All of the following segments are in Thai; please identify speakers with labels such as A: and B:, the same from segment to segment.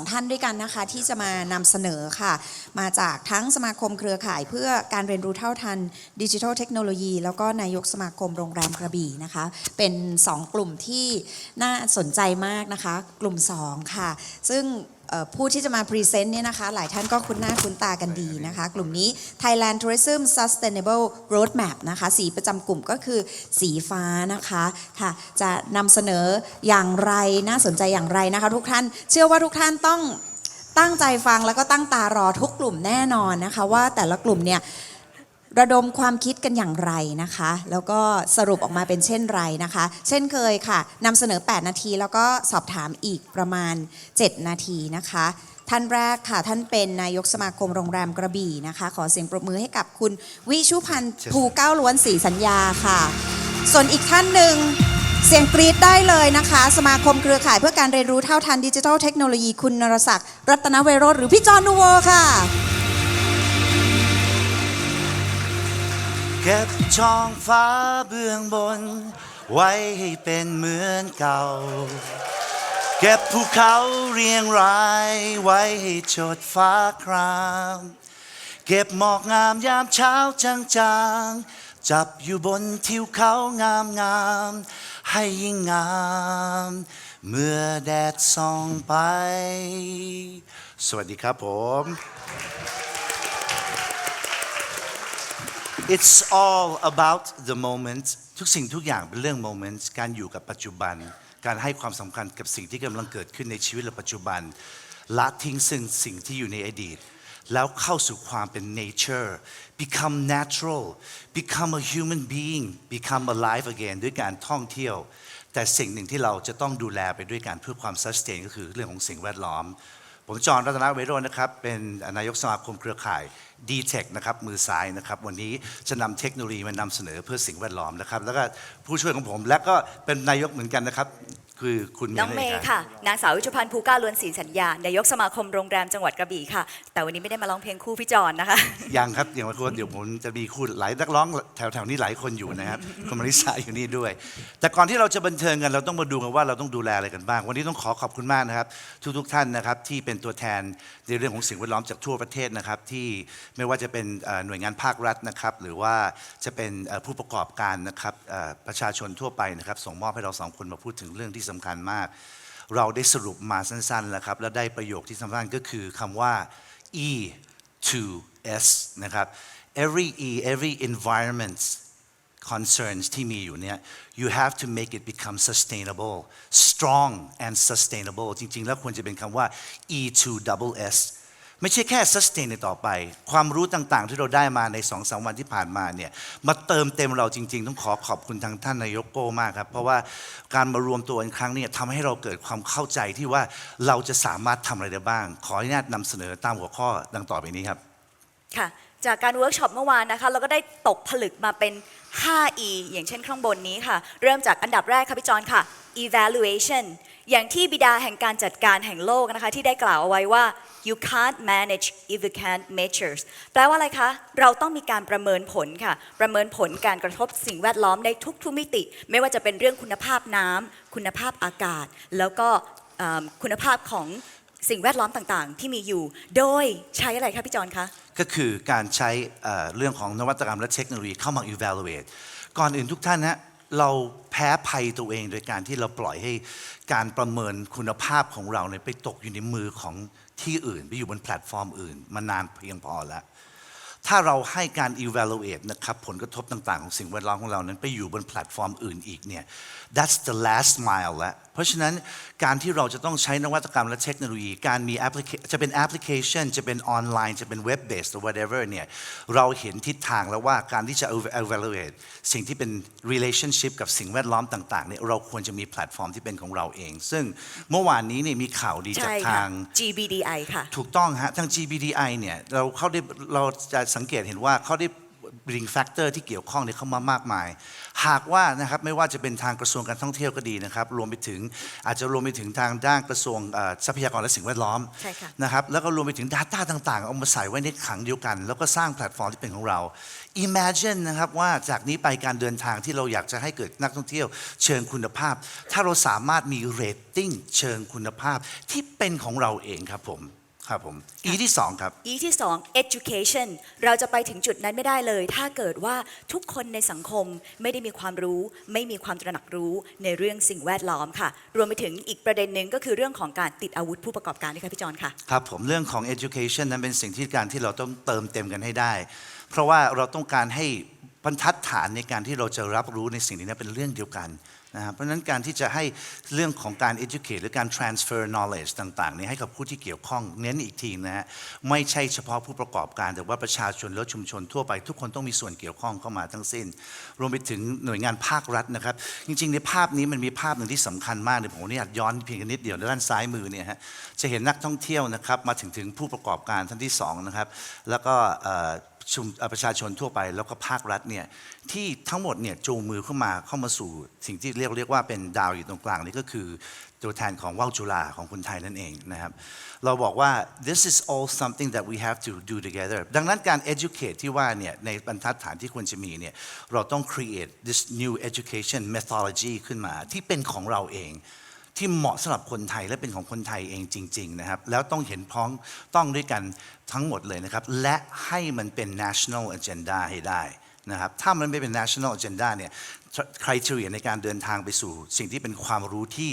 A: 2ท่านด้วยกันนะคะ ที่จะมานำเสนอค่ะ มาจากทั้งสมาคมเครือข่ายเพื่อการเรียนรู้เท่าทันดิจิทัลเทคโนโลยี แล้วก็นายกสมาคมโรงแรมกระบี่นะคะ เป็น 2 กลุ่มที่น่าสนใจมากนะคะ กลุ่ม 2 ค่ะ ซึ่ง ผู้ที่จะมาพรีเซนต์เนี่ยนะคะ หลายท่านก็คุ้นหน้าคุ้นตากันดีนะคะ กลุ่มนี้ Thailand Tourism Sustainable Roadmap นะคะ สีประจำกลุ่มก็คือสีฟ้านะคะค่ะจะนำเสนออย่างไรน่าสนใจอย่างไรนะคะ ทุกท่านเชื่อว่าทุกท่านต้องตั้งใจฟังแล้วก็ตั้งตารอทุกกลุ่มแน่นอนนะคะ ว่าแต่ละกลุ่มเนี่ย ระดมความคิดกันอย่างไรนะคะ แล้วก็สรุปออกมาเป็นเช่นไรนะคะ เช่นเคยค่ะนำเสนอ 8 นาทีแล้วก็สอบถามอีกประมาณ 7 นาทีนะคะ ท่านแรกค่ะ ท่านเป็นนายกสมาคมโรงแรมกระบี่นะคะ ขอเสียงปรบมือให้กับคุณวิชุพันธ์ภูเก้าล้วนสีสัญญาค่ะ ส่วนอีกท่านหนึ่งเสียงกรี๊ดได้เลยนะคะ สมาคมเครือข่ายเพื่อการเรียนรู้เท่าทันดิจิทัลเทคโนโลยีคุณนรศักดิ์รัตนเวโรธหรือพี่จอห์นนูโวค่ะ
B: เก็บช่องฟ้าเบื้องบน ไว้ให้เป็นเหมือนเก่า เก็บภูเขาเรียงราย ไว้ให้ชดฟ้าคราม เก็บหมอกงามยามเช้าจางๆ จับอยู่บนทิวเขางามงามให้ยิ่งงาม เมื่อแดดส่องไป สวัสดีครับผม It's all about the moment ทุกสิ่งทุกอย่างเป็นเรื่อง moment การอยู่กับปัจจุบัน การให้ความสำคัญกับสิ่งที่กำลังเกิดขึ้นในชีวิตเราปัจจุบัน ละทิ้งซึ่งสิ่งที่อยู่ในอดีต แล้วเข้าสู่ความเป็น nature become natural become a human being become alive again ด้วยการท่องเที่ยว แต่สิ่งหนึ่งที่เราจะต้องดูแลไปด้วยการเพื่อความ sustain ก็คือเรื่องของสิ่งแวดล้อม ผมจอห์นรัตนเวโรจน์นะครับ เป็นนายกสมาคมเครือข่าย d t e c h นะครับมือซ้ายนะครับ วันนี้จะนำเทคโนโลยีมานำเสนอเพื่อสิ่งแวดล้อมนะครับ แล้วก็ผู้ช่วยของผมและก็เป็นนายกเหมือนกันนะครับ คือคุณเมย์
C: น้องเมย์ค่ะ นางสาววิชุพันธ์ภูก้าล้วนศรีสัญญานายกสมาคมโรงแรมจังหวัดกระบี่ค่ะ แต่วันนี้ไม่ได้มาร้องเพลงคู่พี่จอนนะคะ
B: ยังครับอย่างว่าคนเดี๋ยวผมจะมีคู่หลายนักร้องแถวๆนี้หลายคนอยู่นะครับคุณมาริสาอยู่นี่ด้วย แต่ก่อนที่เราจะบันเทิงกันเราต้องมาดูกันว่าเราต้องดูแลอะไรกันบ้าง วันนี้ต้องขอขอบคุณมากนะครับ ทุกๆท่านนะครับที่เป็นตัวแทนในเรื่องของสิ่งแวดล้อมจากทั่วประเทศนะครับที่ไม่ว่าจะเป็นเอ่อหน่วยงานภาครัฐนะครับหรือว่าจะเป็นเอ่อผู้ประกอบการนะครับเอ่อประชาชนทั่วไปนะครับส่งมอบให้เราสองคนมาพูดถึงเรื่องที่สำคัญมาก เราได้สรุปมาสั้นๆแล้วครับ และได้ประโยคที่สำคัญก็คือคำว่า E to S นะครับ every E every environment concerns ที่มีอยู่เนี่ย you have to make it become sustainable strong and sustainable จริงๆ แล้วควรจะเป็นคำว่า E to double S ไม่ใช่แค่ sustain ในต่อไป ความรู้ต่างๆ ที่เราได้มาใน2องสวันที่ผ่านมาเนี่ยมาเติมเต็มเราจริง ๆ ต้องขอขอบคุณทางท่านนายกโก้มากครับ เพราะว่าการมารวมตัวกันครั้งนี้ทำให้เราเกิดความเข้าใจที่ว่าเราจะสามารถทำอะไรได้บ้าง ขออนุญาตนำเสนอตามหัวข้อดังต่อไปนี้ครับ
C: ค่ะ จากการเวิร์กช็อปเมื่อวานนะคะ เราก็ได้ตกผลึกมาเป็น 5E อย่างเช่นข้างบนนี้ค่ะ เริ่มจากอันดับแรกค่ะพี่จอนค่ะ evaluation อย่างที่บิดาแห่งการจัดการแห่งโลกนะคะ ที่ได้กล่าวเอาไว้ว่า you can't manage if you can't measure แปลว่าอะไรคะ เราต้องมีการประเมินผลค่ะ ประเมินผลการกระทบสิ่งแวดล้อมในทุกๆมิติ ไม่ว่าจะเป็นเรื่องคุณภาพน้ำ คุณภาพอากาศ แล้วก็คุณภาพของสิ่งแวดล้อมต่างๆ ที่มีอยู่ โดยใช้อะไรคะพี่จอนคะ
B: ก็คือการใช้เรื่องของนวัตกรรมและเทคโนโลยีเข้ามา evaluate ก่อนอื่นทุกท่านนะ เราแพ้ภัยตัวเองโดยการที่เราปล่อยให้การประเมินคุณภาพของเราเนี่ยไปตกอยู่ในมือของที่อื่น ไปอยู่บนแพลตฟอร์มอื่น มานานเพียงพอแล้ว ถ้าเราให้การ evaluate นะครับผลกระทบต่างๆ ของสิ่งแวดล้อมของเรานั้นไปอยู่บนแพลตฟอร์มอื่นอีกเนี่ย that's the last mile แล้ว ราะฉะนั้นการที่เราจะต้องใช้นวัตกรรมและเทคโนโลยี การมี applica- จะเป็นแอปพลิเคชัน จะเป็นออนไลน์ จะเป็น web based หรือ whatever เนี่ยเราเห็นทิศทางแล้วว่าการที่จะ evaluate สิ่งที่เป็น relationship กับสิ่งแวดล้อมต่างๆเนี่ยเราควรจะมีแพลตฟอร์มที่เป็นของเราเอง ซึ่งเมื่อวานนี้เนี่ยมีข่าวดีจาก
C: ใช่
B: ทา
C: ค่ะ
B: ง
C: GBDI ค่ะ
B: ถูกต้องฮะทาง GBDI เนี่ยเราเขาได้เราจะสังเกตเห็นว่าเขาได้ contributing factor ที่เกี่ยวข้องเนี่ยเข้ามามากมาย หากว่านะครับไม่ว่าจะเป็นทางกระทรวงการท่องเที่ยวก็ดีนะครับ รวมไปถึงอาจจะรวมไปถึงทางด้านกระทรวงเอ่อทรัพยากรและสิ่งแวดล้อม
C: ใช่ค่ะ
B: นะครับแล้วก็รวมไปถึง Data ต่างๆ เอามาใส่ไว้ในขังเดียวกัน แล้วก็สร้างแพลตฟอร์มที่เป็นของเรา Imagine นะครับว่าจากนี้ไปการเดินทางที่เราอยากจะให้เกิดนักท่องเที่ยว เชิงคุณภาพ ถ้าเราสามารถมีเรตติ้งเชิงคุณภาพที่เป็นของเราเองครับผม ครับผม E ที่สองครับ
C: E ที่ 2 education เราจะไปถึงจุดนั้นไม่ได้เลย ถ้าเกิดว่าทุกคนในสังคมไม่ได้มีความรู้ ไม่มีความตระหนักรู้ในเรื่องสิ่งแวดล้อมค่ะ รวมไปถึงอีกประเด็นหนึ่งก็คือเรื่องของการติดอาวุธผู้ประกอบการด้วยค่ะพี่จอนค่ะ
B: ครับผมเรื่องของ education นั้นเป็นสิ่งที่การที่เราต้องเติมเต็มกันให้ได้ เพราะว่าเราต้องการให้บรรทัดฐานในการที่เราจะรับรู้ในสิ่งนี้นั้นเป็นเรื่องเดียวกัน นะครับเพราะฉะนั้นการที่จะให้เรื่องของการ educate หรือการ transfer knowledge ต่างๆนี้ให้กับผู้ที่เกี่ยวข้องเน้นอีกทีนะฮะไม่ใช่เฉพาะผู้ประกอบการ แต่ว่าประชาชนและชุมชนทั่วไป ทุกคนต้องมีส่วนเกี่ยวข้องเข้ามาทั้งสิ้น รวมไปถึงหน่วยงานภาครัฐนะครับ จริงๆ ในภาพนี้มันมีภาพหนึ่งที่สำคัญมากเดี๋ยวผมอนุญาตย้อนเพียงนิดเดียวด้านซ้ายมือเนี่ยฮะจะเห็นนักท่องเที่ยวนะครับมาถึงถึงผู้ประกอบการท่านที่สองนะครับแล้วก็ ชุมประชาชนทั่วไปแล้วก็ภาครัฐเนี่ยที่ทั้งหมดเนี่ยจูงมือเข้ามาเข้ามาสู่สิ่งที่เรียกเรียกว่าเป็นดาวอยู่ตรงกลางนี่ก็คือตัวแทนของว่าวจุฬาของคนไทยนั่นเองนะครับเราบอกว่า this is all something that we have to do together ดังนั้นการ educate ที่ว่าเนี่ยในบรรทัดฐานที่ควรจะมีเนี่ยเราต้อง create this new education methodology ขึ้นมาที่เป็นของเราเอง ที่เหมาะสำหรับคนไทยและเป็นของคนไทยเองจริงๆนะครับแล้วต้องเห็นพ้องต้องด้วยกันทั้งหมดเลยนะครับ และให้มันเป็น national agenda ให้ได้นะครับถ้ามันไม่เป็น national agenda เนี่ย criteria ในการเดินทางไปสู่สิ่งที่เป็นความรู้ที่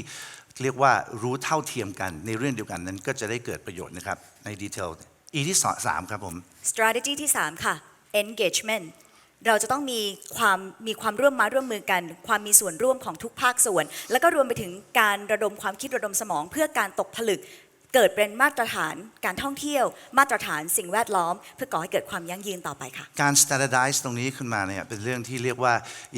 B: เรียกว่ารู้เท่าเทียมกันในเรื่องเดียวกันนั้นก็จะได้เกิดประโยชน์นะครับในดีเทล E ที่สามครับผม
C: strategy ที่ 3 ค่ะ engagement เราจะต้องมีความมีความร่วมมาร่วมมือกัน ความมีส่วนร่วมของทุกภาคส่วน แล้วก็รวมไปถึงการระดมความคิดระดมสมอง เพื่อการตกผลึก เกิดเป็นมาตรฐาน การท่องเที่ยว มาตรฐานสิ่งแวดล้อม เพื่อก่อให้เกิดความยั่งยืนต่อไปค่ะ
B: การ standardize ตรงนี้ขึ้นมาเนี่ยเป็นเรื่องที่เรียกว่า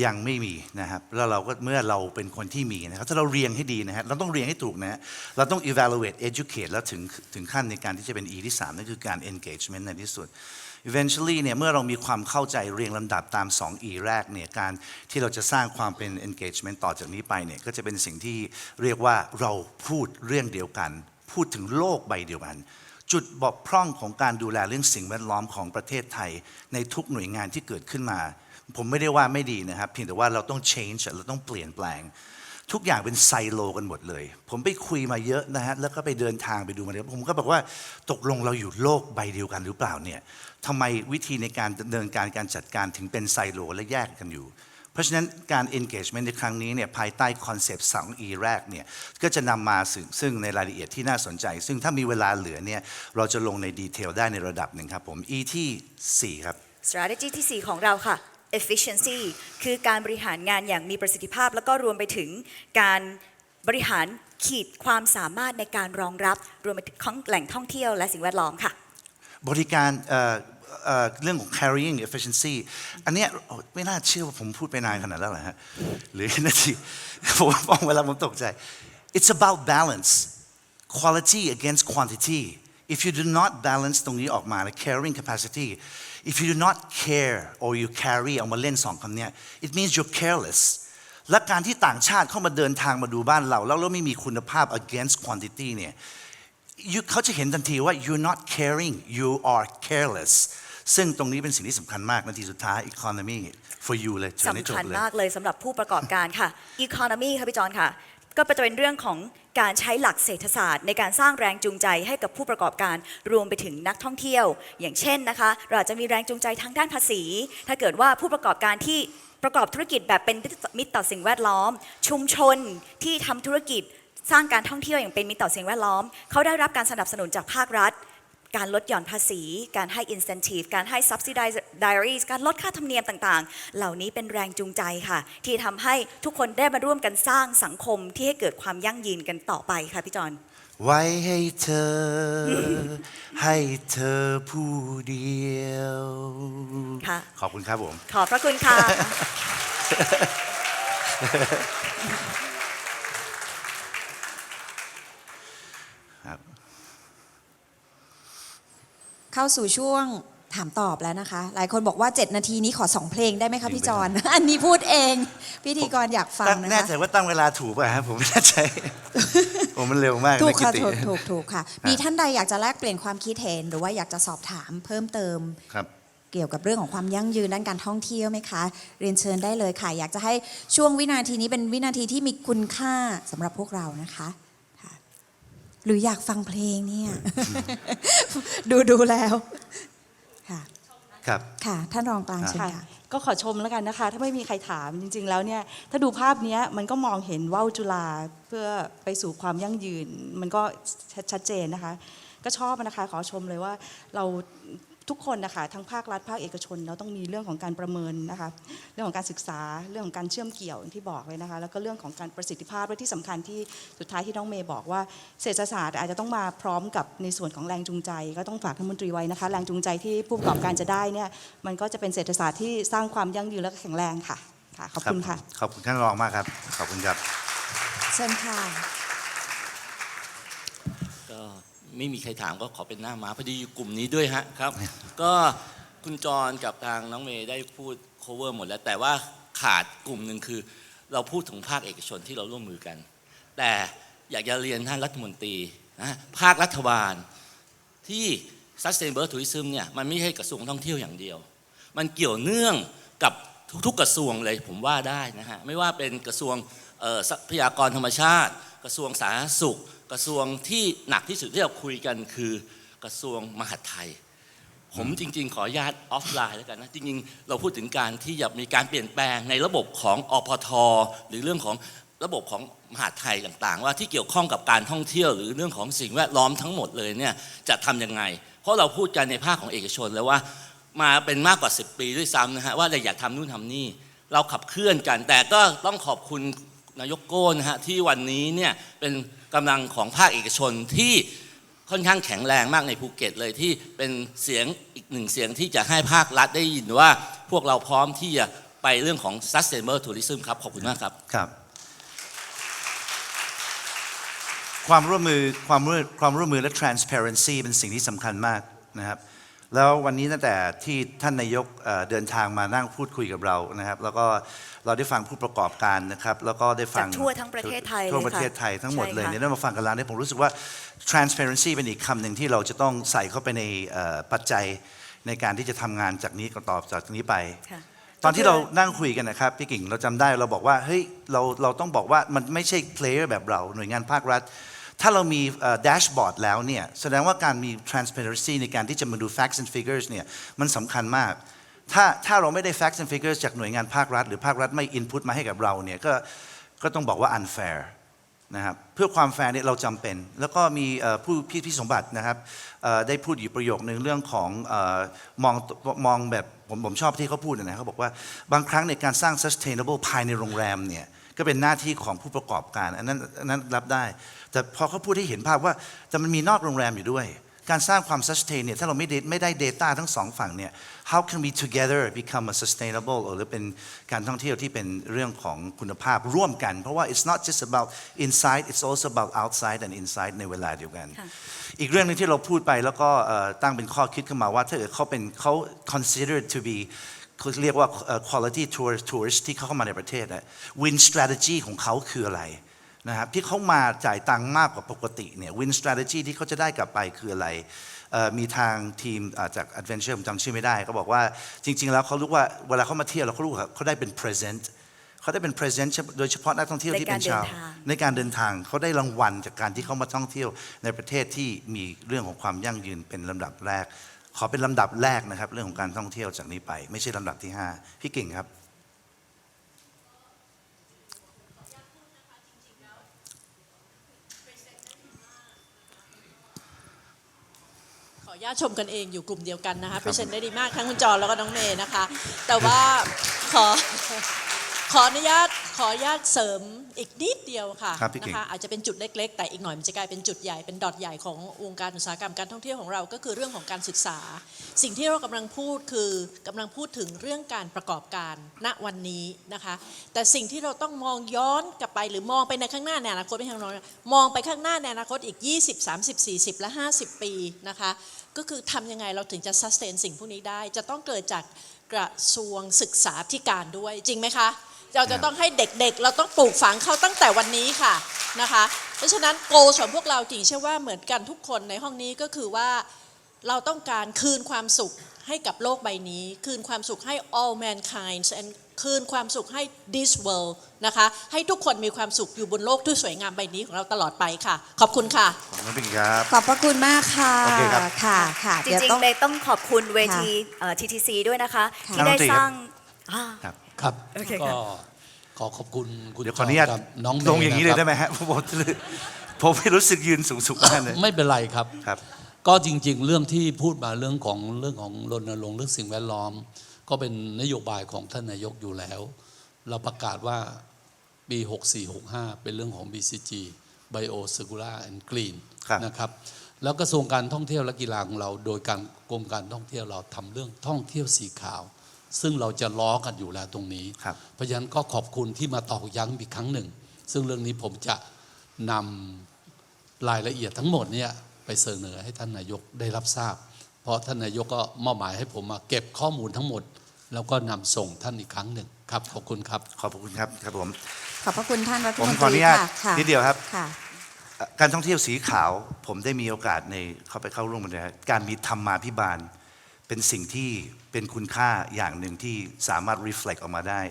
B: ยังไม่มีนะครับแล้วเราก็เมื่อเราเป็นคนที่มีนะครับถ้าเราเรียงให้ดีนะฮะเราต้องเรียงให้ถูกนะฮะเราต้อง evaluate educate แล้วถึงถึงขั้นในการที่จะเป็น E ที่3นั่นคือการ engagement ในที่สุด eventually เนี่ยเมื่อเรามีความเข้าใจเรียงลำดับตาม 2 E แรกเนี่ยการที่เราจะสร้างความเป็น engagement ต่อจากนี้ไปเนี่ยก็จะเป็นสิ่งที่เรียกว่าเราพูดเรื่องเดียวกัน พูดถึงโลกใบเดียวกัน จุดบอกพร่องของการดูแลเรื่องสิ่งแวดล้อมของประเทศไทย ในทุกหน่วยงานที่เกิดขึ้นมา ผมไม่ได้ว่าไม่ดีนะครับ เพียงแต่ว่าเราต้อง change เราต้องเปลี่ยนแปลง ทุกอย่างเป็นไซโลกันหมดเลย ผมไปคุยมาเยอะนะฮะ แล้วก็ไปเดินทางไปดูมาเยอะผมก็บอกว่าตกลงเราอยู่โลกใบเดียวกันหรือเปล่าเนี่ยทำไมวิธีในการดำเนินการการจัดการถึงเป็นไซโลและแยกกันอยู่ เพราะฉะนั้นการ engagement ในครั้งนี้เนี่ยภายใต้คอนเซปต์ 2E แรกเนี่ยก็จะนำมาซึ่งงในรายละเอียดที่น่าสนใจ ซึ่งถ้ามีเวลาเหลือเนี่ยเราจะลงในดีเทลได้ในระดับหนึ่งครับผม E ที่ 4 ครับ
C: strategy ที่ 4 ของเราค่ะ efficiency คือการบริหารงานอย่างมีประสิทธิภาพ แล้วก็รวมไปถึงการบริหารขีดความสามารถในการรองรับ รวมไปถึงแหล่งท่องเที่ยวและสิ่งแวดล้อมค่ะ
B: บริการเรื่องของ carrying efficiency อันเนี้ยไม่น่าเชื่อว่าผมพูดไปนานขนาดนั้นเหรอฮะหรือนาทีผมมองเวลาผมตกใจ it's about balance quality against quantity if you do not balance ตรงนี้ออกมา carrying capacity if you do not care or you carry เอามาเล่นสองคำนี้ it means you're careless และการที่ต่างชาติเข้ามาเดินทางมาดูบ้านเรา แล้วเราไม่มีคุณภาพ against quantity เนี่ย you- เขาจะเห็นทันทีว่า you're not caring you are careless ซึ่งตรงนี้เป็นสิ่งที่สำคัญมากนาทีสุดท้าย economy for you เลย
C: สำคัญมากเลยสำหรับผู้ประกอบการค่ะ economy ค่ะพี่จอนค่ะ ก็จะเป็นเรื่องของการใช้หลักเศรษฐศาสตร์ ในการสร้างแรงจูงใจให้กับผู้ประกอบการรวมไปถึงนักท่องเที่ยว อย่างเช่นนะคะ เราจจะมีแรงจูงใจทางด้านภาษี ถ้าเกิดว่าผู้ประกอบการที่ประกอบธุรกิจแบบเป็นมิตรต่อสิ่งแวดล้อม ชุมชนที่ทำธุรกิจสร้างการท่องเที่ยวอย่างเป็นมิตรต่อสิ่งแวดล้อม เขาได้รับการสนับสนุนจากภาครัฐ การลดหย่อนภาษี การให้ incentive การให้ subsidize diaries การลดค่าธรรมเนียมต่างๆ เหล่านี้เป็นแรงจูงใจค่ะ ที่ทำให้ทุกคนได้มาร่วมกันสร้างสังคมที่ให้เกิดความยั่งยืนกันต่อไปค่ะพี่จอน
B: ไว้ให้เธอ ให้เธอผู้เดียว
C: ค่ะ
B: ขอบคุณครับผม
C: ขอบพระคุณค่ะ
A: เข้าสู่ช่วงถามตอบแล้วนะคะ หลายคนบอกว่า 7 นาทีนี้ขอ 2 เพลงได้ไหมคะพี่จอน อันนี้พูดเอง พิธีกรอยากฟัง
B: ตั้ง
A: นะ
B: แน่
A: คะ
B: ใจว่าตั้งเวลาถูกป่ะครับผมไม่แน่ใจ ผมมันเร็วมาก
A: ถูก
B: นะกิ
A: ค่ะ
B: ติ
A: ถูกถูกถูกค่ะ มีท่านใดอยากจะแลกเปลี่ยนความคิดเห็น หรือว่าอยากจะสอบถามเพิ่มเติม
B: ครับ
A: เกี่ยวกับเรื่องของความยั่งยืนด้านการท่องเที่ยวไหมคะ เรียนเชิญได้เลยค่ะ อยากจะให้ช่วงวินาทีนี้เป็นวินาทีที่มีคุณค่าสำหรับพวกเรานะคะค่ะ หรืออยากฟังเพลงเนี่ย ดูดูแล้วค่ะ
B: ครับ
A: ค่ะ ท่านรองกลางเชิญ
D: ค่ะ
A: ค่ะ
D: ก็ขอชมแล้วกันนะคะ ถ้าไม่มีใครถามจริง ๆ แล้วเนี่ย ถ้าดูภาพเนี้ยมันก็มองเห็นว่าวจุฬาเพื่อไปสู่ความยั่งยืน มันก็ชัดชัดเจนนะคะ ก็ชอบนะคะ ขอชมเลยว่าเรา ทุกคนนะคะทั้งภาครัฐภาคเอกชนเราต้องมีเรื่องของการประเมินนะคะเรื่องของการศึกษาเรื่องของการเชื่อมเกี่ยวอย่างที่บอกเลยนะคะแล้วก็เรื่องของการประสิทธิภาพและที่สำคัญที่สุดท้ายที่น้องเมย์บอกว่าเศรษฐศาสตร์อาจจะต้องมาพร้อมกับในส่วนของแรงจูงใจ ก็ต้องฝากท่านมนตรีไว้นะคะ แรงจูงใจที่ผู้ประกอบการจะได้เนี่ยมันก็จะเป็นเศรษฐศาสตร์ที่สร้างความยั่งยืนและก็แข็งแรงค่ะค่ะขอบคุณค่ะ
B: ขอบคุณท่านรองมากครับขอบคุณครับ
A: เชิญค่ะ
E: ก็ ไม่มีใครถามก็ขอเป็นหน้าม้าพอดีอยู่กลุ่มนี้ด้วยฮะครับ ก็คุณจรกับทางน้องเมย์ได้พูด cover หมดแล้ว แต่ว่าขาดกลุ่มหนึ่งคือ เราพูดถึงภาคเอกชนที่เราร่วมมือกัน แต่อยากจะเรียนท่านรัฐมนตรีนะภาครัฐบาลที่ sustainable tourism เนี่ยมันไม่ใช่กระทรวงท่องเที่ยวอย่างเดียว มันเกี่ยวเนื่องกับทุกๆกระทรวงเลยผมว่าได้นะฮะไม่ว่าเป็นกระทรวงเอ่อทรัพยากรธรรมชาติ กระทรวงสาธารณสุข กระทรวงที่หนักที่สุดที่เราคุยกันคือกระทรวงมหาดไทย ผมจริง ๆ ขออนุญาตออฟไลน์แล้วกันนะจริงๆ เราพูดถึงการที่จะมีการเปลี่ยนแปลงในระบบของอพท หรือเรื่องของระบบของมหาดไทยต่างๆ ว่าที่เกี่ยวข้องกับการท่องเที่ยว หรือเรื่องของสิ่งแวดล้อมทั้งหมดเลยเนี่ยจะทำยังไง เพราะเราพูดกันในภาคของเอกชนแล้วว่ามาเป็นมากกว่า 10 ปีด้วยซ้ำนะฮะว่าเราอยากทำนู่นทำนี่เราขับเคลื่อนกัน แต่ก็ต้องขอบคุณ นายกโก้นะฮะที่วันนี้เนี่ยเป็นกำลังของภาคเอกชนที่ค่อนข้างแข็งแรงมากในภูเก็ตเลยที่เป็นเสียงอีกหนึ่งเสียงที่จะให้ภาครัฐได้ยินว่าพวกเราพร้อมที่จะไปเรื่องของ sustainable tourism ครับ ขอบคุณมากครับ
B: ครับ ความร่วมมือความร่วมความร่วมมือและ transparency เป็นสิ่งที่สำคัญมากนะครับ แล้ววันนี้ตั้งแต่ที่ท่านนายกเอ่อเดินทางมานั่งพูดคุยกับเรานะครับ แล้วก็เราได้ฟังผู้ประกอบการนะครับ แล้วก็ได้ฟัง
C: จากทั่วทั้งประเทศไทย
B: ทั่ว
C: เลยค่ะ
B: ประเทศไทยทั้งหมดเลย
C: ใช่ค่ะ
B: เนี่ยได้มาฟังกันแล้วเนี่ยผมรู้สึกว่า transparency เป็นอีกคำหนึ่งที่เราจะต้องใส่เข้าไปในเอ่อปัจจัยในการที่จะทำงานจากนี้ต่อจากนี้ไป
C: ค่ะ
B: ตอนที่เรานั่งคุยกันนะครับพี่กิ่งเราจำได้เราบอกว่าเฮ้ยเราเราต้องบอกว่ามันไม่ใช่ player แบบเราหน่วยงานภาครัฐ ถ้าเรามีแดชบอร์ดแล้วเนี่ยแสดงว่าการมี transparency ในการที่จะมาดู facts and figures เนี่ยมันสำคัญมากถ้าถ้าเราไม่ได้ facts and figures จากหน่วยงานภาครัฐ หรือภาครัฐไม่ input มาให้กับเราเนี่ยก็ก็ต้องบอกว่า unfair นะครับเพื่อความแฟร์เนี่ยเราจำเป็น แล้วก็มีผู้พี่พี่สมบัตินะครับได้พูดอยู่ประโยคนึงเรื่องของอมองมองแบบผมผมชอบที่เขาพูดนะเขาบอกว่าบางครั้งในการสร้าง sustainable ภายในโรงแรมเนี่ยก็เป็นหน้าที่ของผู้ประกอบการอันนั้นอันนั้นรับได้ แต่พอเขาพูดให้เห็นภาพว่าแต่มันมีนอกโรงแรมอยู่ด้วย การสร้างความ sustain เนี่ยถ้าเราไม่ได้ไม่ได้ data ทั้งสองฝั่งเนี่ย how can we together become a sustainable หรือเป็นการท่องเที่ยวที่เป็นเรื่องของคุณภาพร่วมกัน เพราะว่า it's not just about inside it's also about outside and inside ในเวลาเดียวกัน
C: ค่ะ
B: อีกเรื่องหนึงที่เราพูดไปแล้วก็เอ่อตั้งเป็นข้อคิดขึ้นมาว่าถ้าเกิดเขาเป็นเขา considered to be เขาเรียกว่าเอ่อ quality tourist tourist ที่เขาเข้ามาในประเทศอะ win strategy ของเขาคืออะไร นะครับที่เขามาจ่ายตังค์มากกว่าปกติเนี่ย win strategy ที่เขาจะได้กลับไปคืออะไรเอ่อมีทางทีมอ่าจาก Adventure ผมจำชื่อไม่ได้เขาบอกว่าจริง ๆ แล้วเขารู้ว่าเวลาเขามาเที่ยวแล้วเขารู้ว่าเขาได้เป็น present เขาได้เป็น present โดยเฉพาะนักท่องเที่ยวที่เป็นชาว ในการเดินทางเขาได้รางวัลจากการที่เขามาท่องเที่ยวในประเทศที่มีเรื่องของความยั่งยืนเป็นลำดับแรก ขอเป็นลำดับแรกนะครับ เรื่องของการท่องเที่ยวจากนี้ไป ไม่ใช่ลำดับที่ 5 พี่เก่งครับ
F: ขออนุ ญาตชมกันเองอยู่กลุ่มเดียวกันนะคะพรีเซนต์ได้ดีมากทั้งคุณจอแล้วก็น้องเมย์นะคะ แต่ว่าขอขออนุญาตขออนุญาตเสริมอีกนิดเดียวค่ะ
B: ครับพี่เก่
F: นะ
B: ง
F: คะอาจจะเป็นจุดเล็ก ๆ แต่อีกหน่อยมันจะกลายเป็นจุดใหญ่เป็นดอทใหญ่ของวงการอุตสาหกรรมการท่องเที่ยวของเราก็คือเรื่องของการศึกษา สิ่งที่เรากำลังพูดคือกำลังพูดถึงเรื่องการประกอบการณวันนี้นะคะ แต่สิ่งที่เราต้องมองย้อนกลับไปหรือมองไปในข้างหน้าในอนาคตไม่ใช่ข้างหน้ามองไปข้างหน้าในอนาคตอีก 20 30 40 และ 50 ปีนะคะ ก็คือทำยังไงเราถึงจะซัสเทนสิ่งพวกนี้ได้ จะต้องเกิดจากกระทรวงศึกษาธิการด้วยจริงไหมคะ เราจะต้องให้เด็กๆ เราต้องปลูกฝังเขาตั้งแต่วันนี้ค่ะนะคะ เพราะฉะนั้นโกของพวกเราจริงเชื่อว่าเหมือนกันทุกคนในห้องนี้ก็คือว่าเราต้องการคืนความสุข ให้กับโลกใบนี้ คืนความสุขให้ all mankind and คืนความสุขให้ this world นะคะ ให้ทุกคนมีความสุขอยู่บนโลกที่สวยงามใบนี้ของเราตลอดไปค่ะ ขอบคุณค่ะ
B: ขอบคุณพี่ครับ
A: ขอบพระคุณมากค่ะ
B: โอเคครับ
A: ค่ะค่ะ
C: จ
A: เดี๋ยว
C: ริง
A: ต้อง
C: ๆเลยต้องขอบคุณเวทีเอ่อ TTC ด้วยนะคะ
A: ค่ะ
C: ที่ได้สร้างอ่า
G: ครับ
C: โอเค
G: ก็
C: ค่ะ
G: ขอขอบคุณคุณ
B: เดี๋ยวขออนุญาต
G: จกับน้องเม
B: ลงอย่างนี้เลยได้ะไหมฮะผมผมไม่รู้สึกยืนสูงสุดมากเลย
G: ครับไม่เป็นไรครับ
B: ครับ
G: ก็จริงๆ เรื่องที่พูดมาเรื่องของเรื่องของรณรงค์เรื่องสิ่งแวดล้อม ก็เป็นนโยบายของท่านนายกอยู่แล้ว เราประกาศว่าปี 6465 เป็นเรื่องของ BCG Bio Circular and Green
B: ครับ
G: นะครับแล้วกระทรวงการท่องเที่ยวและกีฬาของเรา โดยการกรมการท่องเที่ยวเราทำเรื่องท่องเที่ยวสีขาว ซึ่งเราจะล้อกันอยู่แล้วตรงนี้
B: ครับ
G: เพราะฉะนั้นก็ขอบคุณที่มาตอกย้ำอีกครั้งหนึ่ง ซึ่งเรื่องนี้ผมจะนำรายละเอียดทั้งหมดเนี่ย ไปเสนอให้ท่านนายกได้รับทราบ เพราะท่านนายกก็มอบหมายให้ผมมาเก็บข้อมูลทั้งหมด แล้วก็นำส่งท่านอีกครั้งหนึ่งครับขอบคุณครับ
B: ขอบคุณครับครับผม
A: ขอบพระคุณท่านรัฐ
B: ผม
A: มน
B: ขอ
A: ต
B: อนุ
A: รี
B: ญาต
A: ค่ะค่ะ
B: นิดเดียวครับ
A: ค่ะ
B: การท่องเที่ยวสีขาวผมได้มีโอกาสในเข้าไปเข้าร่วมกันนะครับการมีธรรมาภิบาล เป็นสิ่งที่เป็นคุณค่าอย่างหนึ่งที่สามารถ reflect ออกมาได้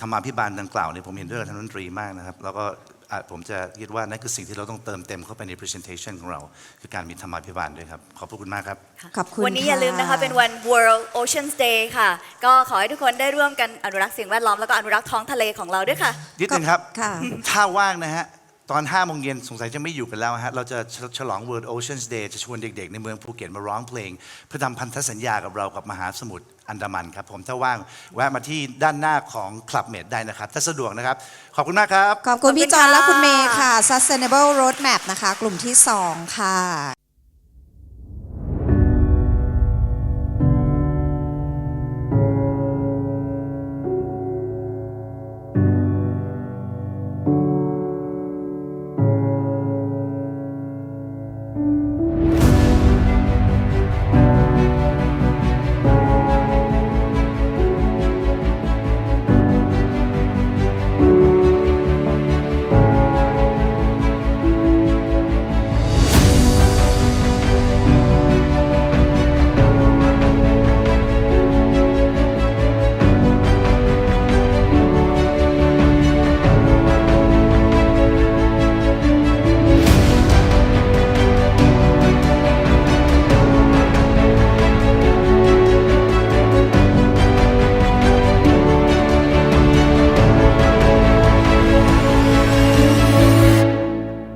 B: ธรรมาภิบาลดังกล่าวเนี่ยผมเห็นด้วยกับท่านรัฐมนตรีมากนะครับ แล้วก็อะ ผมจะคิดว่านั่นคือสิ่งที่เราต้องเติมเต็มเข้าไปใน presentation ของเรา คือการมีธรรมาภิบาลด้วยครับ ขอบพระคุณมากครับ
A: ขอบคุณ
C: วันนี้อย่าลืมนะคะเป็นวัน World Oceans Day ค่ะ ก็ขอให้ทุกคนได้ร่วมกันอนุรักษ์สิ่งแวดล้อมแล้วก็อนุรักษ์ท้องทะเลของเราด้วยค่ะ
B: นิดนึงครับ
A: ค่ะ
B: ถ้าว่างนะฮะ ตอน5โมงเย็นสงสัยจะไม่อยู่กันแล้วฮะ เราจะฉลอง World Oceans Day จะชวนเด็กๆ ในเมืองภูเก็ตมาร้องเพลง เพื่อทำพันธสัญญากับเรากับมหาสมุทรอันดามันครับ ผมถ้าว่างแวะมาที่ด้านหน้าของ Club Med ได้นะครับ ถ้าสะดวกนะครับ ขอบคุณมากครับ
A: ขอบคุณพี่จอน
C: ขอบคุณ
A: และคุณ
C: ค่ะ
A: เมย์ค่ะ Sustainable Roadmap นะคะ กลุ่มที่ 2 ค่ะ